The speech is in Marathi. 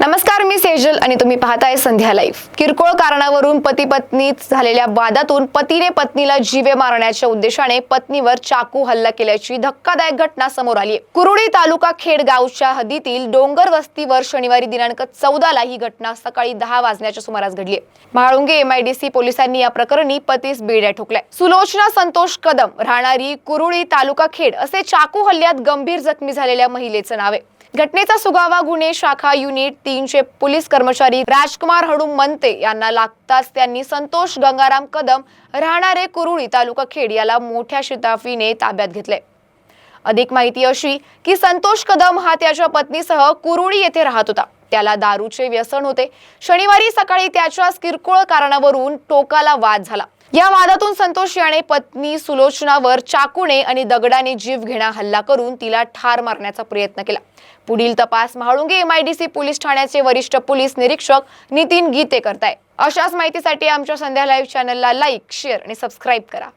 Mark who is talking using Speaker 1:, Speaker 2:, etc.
Speaker 1: नमस्कार मी सेजल आणि तुम्ही पाहताय संध्या लाईफ किरकोळ कारणावरून पती पत्नीत झालेल्या वादातून पतीने पत्नीला जीवे मारण्याच्या उद्देशाने पत्नीवर चाकू हल्ला केल्याची धक्कादायक घटना समोर आली आहे. कुरुडी तालुका खेड गावच्या हद्दीतील डोंगर वस्तीवर शनिवारी दिनांक चौदाला ही घटना सकाळी दहा वाजण्याच्या सुमारास घडली आहे. म्हाळुंगे एमआयडीसी पोलिसांनी या प्रकरणी पतीस बेड्या ठोकल्या सुलोचना संतोष कदम राहणारी कुरुळी तालुका खेड असे चाकू हल्ल्यात गंभीर जखमी झालेल्या महिलेचं नाव आहे. घटनेचा सुगावा गुन्हे शाखा युनिट तीनशे पोलीस कर्मचारी राजकुमार हनुमंते यांना लागताच त्यांनी संतोष गंगाराम कदम राहणारे कुरुळी तालुका खेड याला मोठ्या शिताफीने ताब्यात घेतले. अधिक माहिती अशी की संतोष कदम हा त्याच्या पत्नीसह कुरुळी येथे राहत होता. त्याला दारूचे व्यसन होते. शनिवारी सकाळी त्याच्याच किरकोळ कारणावरून टोकाला वाद झाला. या वादातून संतोष याने पत्नी सुलोचनावर चाकूने आणि दगडाने जीव घेणा हल्ला करून तिला ठार मारण्याचा प्रयत्न केला. पुढील तपास म्हाळुंगे एमआयडीसी पोलीस ठाण्याचे वरिष्ठ पोलीस निरीक्षक नितीन गीते करताय अशाच माहितीसाठी आमच्या संध्या लाईव्ह चॅनलला लाईक शेअर आणि सबस्क्राईब करा.